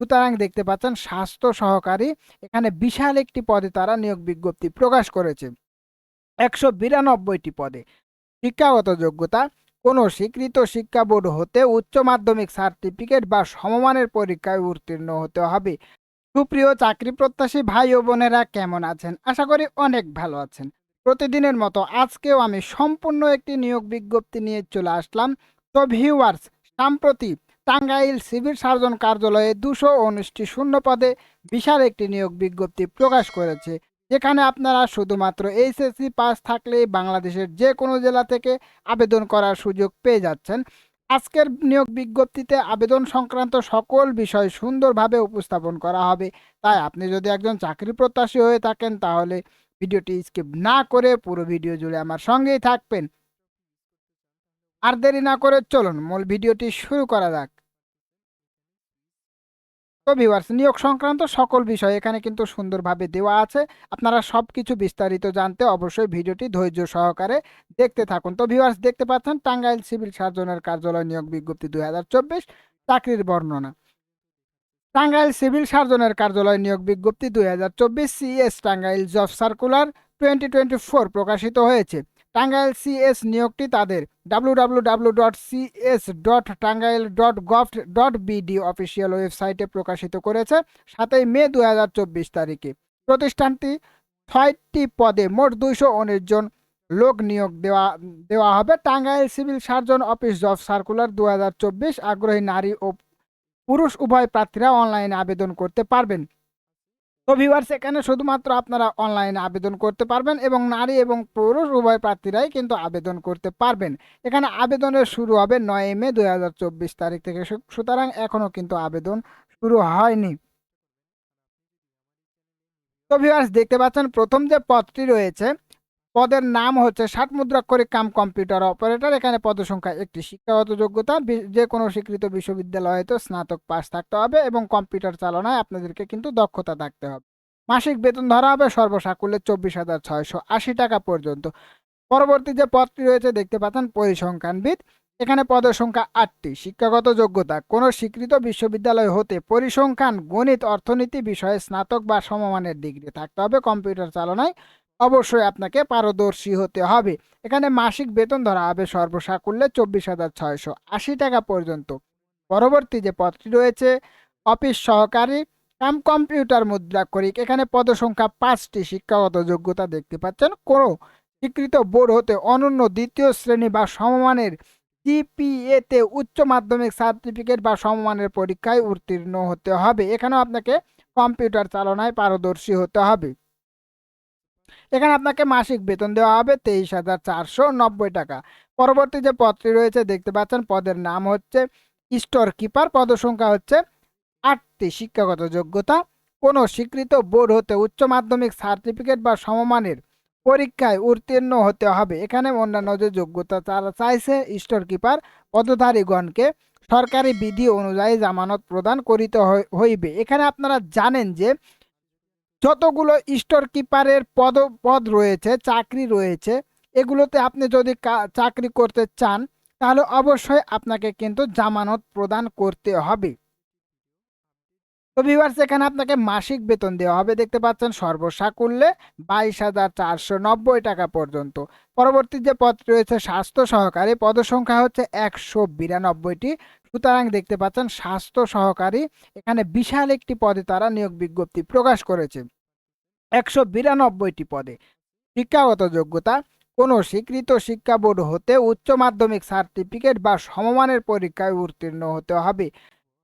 সুতরাং দেখতে পাচ্ছেন, স্বাস্থ্য সহকারী এখানে বিশাল একটি পদে তারা নিয়োগ বিজ্ঞপ্তি প্রকাশ করেছে। একশো বিরানব্বইটি পদে। শিক্ষাগত যোগ্যতা, কোনো স্বীকৃত শিক্ষা বোর্ড হতে উচ্চ মাধ্যমিক সার্টিফিকেট বা সমমানের পরীক্ষায় উত্তীর্ণ হতে হবে। সুপ্রিয় চাকরি প্রত্যাশী ভাই ও বোনেরা, কেমন আছেন? আশা করি অনেক ভালো আছেন। প্রতিদিনের মতো আজকেও আমি সম্পূর্ণ একটি নিয়োগ বিজ্ঞপ্তি নিয়ে চলে আসলাম। তো ভিউয়ার্স সম্প্রতি টাঙ্গাইল সিভিল সার্জন কার্যালয়ে দুশো উনিশটি শূন্য পদে বিশাল একটি নিয়োগ বিজ্ঞপ্তি প্রকাশ করেছে। যেখানে আপনারা শুধুমাত্র এইচএসসি পাস থাকলেই বাংলাদেশের যে কোনো জেলা থেকে আবেদন করার সুযোগ পেয়ে যাচ্ছেন। আজকের নিয়োগ বিজ্ঞপ্তিতে আবেদন সংক্রান্ত সকল বিষয় সুন্দরভাবে উপস্থাপন করা হবে। তাই আপনি যদি একজন চাকরি প্রত্যাশী হয়ে থাকেন, তাহলে ভিডিওটি স্কিপ না করে পুরো ভিডিও জুড়ে আমার সঙ্গেই থাকবেন। আর দেরি না করে চলুন মূল ভিডিওটি শুরু করা যাক। তো ভিউয়ার্স নিয়োগ সংক্রান্ত সকল বিষয় এখানে কিন্তু সুন্দরভাবে দেওয়া আছে। আপনারা সব কিছু বিস্তারিত জানতে অবশ্যই ভিডিওটি ধৈর্য সহকারে দেখতে থাকুন। তো ভিউয়ার্স দেখতে পাচ্ছেন টাঙ্গাইল সিভিল সার্জনের কার্যালয় নিয়োগ বিজ্ঞপ্তি দুই হাজার চব্বিশ, চাকরির বর্ণনা। টাঙ্গাইল সিভিল সার্জনের কার্যালয় নিয়োগ বিজ্ঞপ্তি দুই হাজার চব্বিশ CS Tangail job circular twenty প্রকাশিত হয়েছে। টাঙ্গাইল সিএস নিয়োগটি তাদের W dot CS dot Tangail dot gov dot BD official ওয়েবসাইটে প্রকাশিত করেছে সাতই মে দু হাজার চব্বিশ তারিখে। প্রতিষ্ঠানটি ছয়টি পদে মোট দুইশো উনিশ জন লোক নিয়োগ দেওয়া দেওয়া হবে। Tangail civil surgeon office job circular দু হাজার চব্বিশ, আগ্রহী নারী ও পুরুষ উভয় প্রার্থীরা অনলাইনে আবেদন করতে পারবেন। তো ভিউয়ার্স এখানে শুধুমাত্র আপনারা অনলাইনে আবেদন করতে পারবেন এবং নারী এবং পুরুষ, উভয় প্রার্থীরাই কিন্তু আবেদন করতে পারবেন। এখানে আবেদনের শুরু হবে নয় মে দু হাজার চব্বিশ তারিখ থেকে। সুতরাং এখনও কিন্তু আবেদন শুরু হয়নি। তো ভিউয়ার্স দেখতে পাচ্ছেন প্রথম যে পদটি রয়েছে পদের নাম হচ্ছে ষাট মুদ্রাক্ষরিক কাম কম্পিউটার অপারেটর। এখানে পদসংখ্যা একটি শিক্ষাগত যোগ্যতা। যে কোনো স্বীকৃত বিশ্ববিদ্যালয় হয়তো স্নাতক পাস থাকতে হবে এবং কম্পিউটার চালনায় আপনাদেরকে কিন্তু দক্ষতা থাকতে হবে। মাসিক বেতন ধরা হবে সর্বসাকুল্যে চব্বিশ হাজার ছয়শো আশি টাকা পর্যন্ত। পরবর্তী যে পদটি রয়েছে, দেখতে পাচ্ছেন পরিসংখ্যানবিদ। এখানে পদের সংখ্যা আটটি, শিক্ষাগত যোগ্যতা। কোনো স্বীকৃত বিশ্ববিদ্যালয় হতে পরিসংখ্যান, গণিত, অর্থনীতি বিষয়ে স্নাতক বা সমমানের ডিগ্রি থাকতে হবে কম্পিউটার চালনায়। অবশ্যই আপনাকে পারদর্শী হতে হবে। এখানে মাসিক বেতন ধরা হবে সর্বসাকুল্যে চব্বিশ হাজার ছয়শো আশি টাকা পর্যন্ত। পরবর্তী যে পদটি রয়েছে, অফিস সহকারী কাম কম্পিউটার মুদ্রাক্ষরিক। এখানে পদসংখ্যা পাঁচটি, শিক্ষাগত যোগ্যতা দেখতে পাচ্ছেন। কোনো স্বীকৃত বোর্ড হতে অনন্য দ্বিতীয় শ্রেণি বা সমমানের জিপিএতে উচ্চ মাধ্যমিক সার্টিফিকেট বা সমমানের পরীক্ষায় উত্তীর্ণ হতে হবে। এখানেও আপনাকে কম্পিউটার চালনায় পারদর্শী হতে হবে। এখানে আপনাকে মাসিক বেতন দেওয়া হবে তেইশ হাজার চারশো নব্বই টাকা। পরবর্তী যে পদটি রয়েছে, দেখতে পাচ্ছেন পদের নাম হচ্ছে স্টোর কিপার পদসংখ্যা হচ্ছে আটটি শিক্ষাগত যোগ্যতা। কোনো স্বীকৃত বোর্ড হতে উচ্চ মাধ্যমিক সার্টিফিকেট বা সমমানের পরীক্ষায় উত্তীর্ণ হতে হবে। এখানে অন্যান্য যে যোগ্যতা তারা চাইছে স্টোর কিপার পদধারীগণকে সরকারি বিধি অনুযায়ী জামানত প্রদান করিতে হইবে। এখানে আপনারা জানেন যে যতগুলো স্টোর কিপারের পদ পদ রয়েছে, চাকরি রয়েছে, এগুলোতে আপনি যদি চাকরি করতে চান, তাহলে অবশ্যই আপনাকে কিন্তু জামানত প্রদান করতে হবে। তো ভিউয়ার্স এখানে আপনাকে মাসিক বেতন দেওয়া হবে। দেখতে পাচ্ছেন, সর্বসাকুল্যে বাইশ হাজার চারশো নব্বই টাকা পর্যন্ত। পরবর্তী যে পদ রয়েছে, স্বাস্থ্য সহকারী পদসংখ্যা হচ্ছে একশো বিরানব্বইটি। সুতরাং দেখতে পাচ্ছেন স্বাস্থ্য সহকারী এখানে বিশাল একটি পদে তারা নিয়োগ বিজ্ঞপ্তি প্রকাশ করেছে। একশো বিরানব্বইটি পদে। শিক্ষাগত যোগ্যতা, কোনো স্বীকৃত শিক্ষা বোর্ড হতে উচ্চ মাধ্যমিক সার্টিফিকেট বা সমমানের পরীক্ষায় উত্তীর্ণ হতে হবে।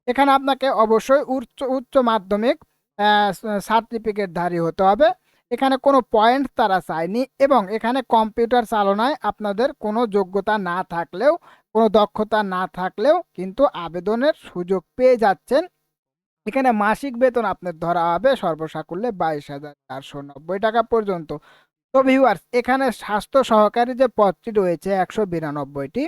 এখানে আপনাকে অবশ্যই উচ্চ উচ্চ মাধ্যমিক সার্টিফিকেটধারী হতে হবে। এখানে কোনো পয়েন্ট তারা চায়নি এবং এখানে কম্পিউটার চালনায় আপনাদের কোনো যোগ্যতা না থাকলেও, কোনো দক্ষতা না থাকলেও কিন্তু আবেদনের সুযোগ পেয়ে যাচ্ছেন। এখানে মাসিক বেতন আপনার ধরা হবে সর্বসাকুল্যে বাইশ হাজার চারশো নব্বই টাকা পর্যন্ত। তো ভিউয়ার্স এখানে স্বাস্থ্য সহকারী যে পদটি রয়েছে একশো বিরানব্বইটি,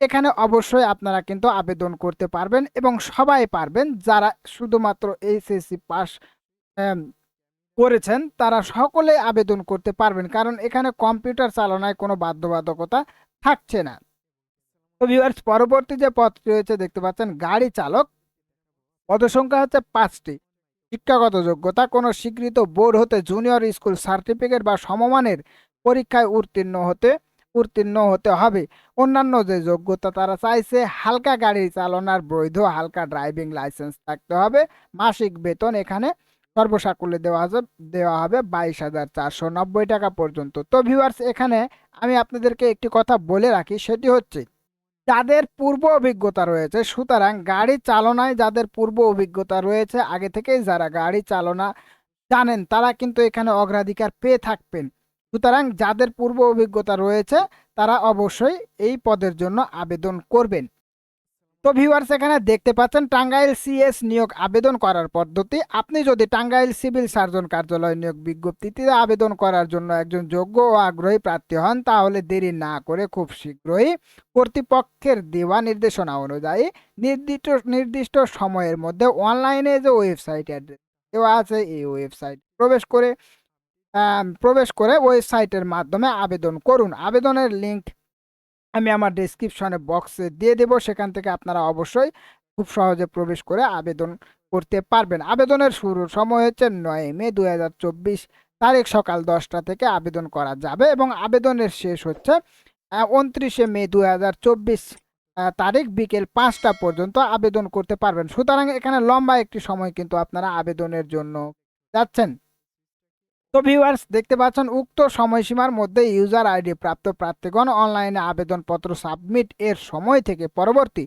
এখানে অবশ্যই আপনারা কিন্তু আবেদন করতে পারবেন এবং সবাই পারবেন যারা শুধুমাত্র এইচএসসি পাস করেছেন, তারা সকলে আবেদন করতে পারবেন, কারণ এখানে কম্পিউটার চালনায় কোনো বাধ্যবাধকতা থাকছে না। তো ভিউয়ার্স পরবর্তী যে পদটি রয়েছে, দেখতে পাচ্ছেন গাড়ি চালক, পদসংখ্যা হচ্ছে পাঁচটি। শিক্ষাগত যোগ্যতা, কোনো স্বীকৃত বোর্ড হতে জুনিয়র স্কুল সার্টিফিকেট বা সমমানের পরীক্ষায় উত্তীর্ণ হতে উত্তীর্ণ হতে হবে। অন্যান্য যে যোগ্যতা তারা চাইছে, হালকা গাড়ি চালানোর বৈধ, হালকা ড্রাইভিং লাইসেন্স থাকতে হবে। মাসিক বেতন এখানে সর্বসাকুল্যে দেওয়া হবে দেওয়া হবে বাইশ হাজার চারশো নব্বই টাকা পর্যন্ত। তো ভিউয়ার্স এখানে আমি আপনাদেরকে একটি কথা বলে রাখি, সেটি হচ্ছে যাদের পূর্ব অভিজ্ঞতা রয়েছে, সুতরাং গাড়ি চালনায় যাদের পূর্ব অভিজ্ঞতা রয়েছে, আগে থেকেই যারা গাড়ি চালনা জানেন, তারা কিন্তু এখানে অগ্রাধিকার পেয়ে থাকবেন। সুতরাং যাদের পূর্ব অভিজ্ঞতা রয়েছে, তারা অবশ্যই এই পদের জন্য আবেদন করবেন। তো ভিউয়ার্স এখানে দেখতে পাচ্ছেন টাঙ্গাইল সিএস নিয়োগ আবেদন করার পদ্ধতি। আপনি যদি টাঙ্গাইল সিভিল সার্জন কার্যালয় নিয়োগ বিজ্ঞপ্তিতে আবেদন করার জন্য একজন যোগ্য ও আগ্রহী প্রার্থী হন, তাহলে দেরি না করে খুব শীঘ্রই কর্তৃপক্ষের দেওয়া নির্দেশনা অনুযায়ী নির্দিষ্ট নির্দিষ্ট সময়ের মধ্যে অনলাইনে যে ওয়েবসাইট অ্যাড্রেস দেওয়া আছে, এই ওয়েবসাইট প্রবেশ করে প্রবেশ করে ওয়েবসাইটের মাধ্যমে আবেদন করুন। আবেদনের লিংক আমি আমার ডেসক্রিপশনে বক্সে দিয়ে দেব। সেখান থেকে আপনারা অবশ্যই খুব সহজে প্রবেশ করে আবেদন করতে পারবেন। আবেদনের শুরুর সময় হচ্ছে নয় মে দু হাজার চব্বিশ তারিখ সকাল দশটা থেকে আবেদন করা যাবে এবং আবেদনের শেষ হচ্ছে উনত্রিশে মে দু হাজার চব্বিশ তারিখ বিকেল পাঁচটা পর্যন্ত আবেদন করতে পারবেন। সুতরাং এখানে লম্বা একটি সময় কিন্তু আপনারা আবেদনের জন্য যাচ্ছেন। তো ভিউয়ার্স দেখতে পাচ্ছেন, উক্ত সময়সীমার মধ্যে ইউজার আইডি প্রাপ্ত প্রার্থীগণ অনলাইনে আবেদনপত্র সাবমিট এর সময় থেকে পরবর্তী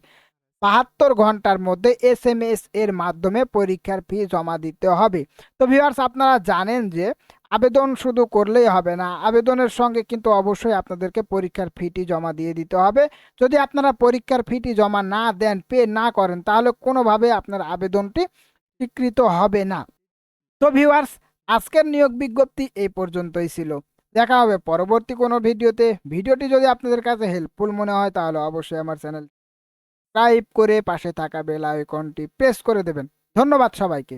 বাহাত্তর ঘণ্টার মধ্যে এস এম এস এর মাধ্যমে পরীক্ষার ফি জমা দিতে হবে। তো ভিউয়ার্স আপনারা জানেন যে আবেদন শুধু করলেই হবে না, আবেদনের সঙ্গে কিন্তু অবশ্যই আপনাদেরকে পরীক্ষার ফিটি জমা দিয়ে দিতে হবে। যদি আপনারা পরীক্ষার ফিটি জমা না দেন পে না করেন, তাহলে কোনোভাবে আপনার আবেদনটি স্বীকৃত হবে না। তো ভিউয়ার্স আজকের নিয়োগ বিজ্ঞপ্তি এই পর্যন্তই ছিল। দেখা হবে পরবর্তী কোনো ভিডিওতে। ভিডিওটি যদি আপনাদের কাছে হেল্পফুল মনে হয় তাহলে অবশ্যই আমার চ্যানেল সাবস্ক্রাইব করে পাশে থাকা বেল আইকনটি প্রেস করে দেবেন। ধন্যবাদ সবাইকে।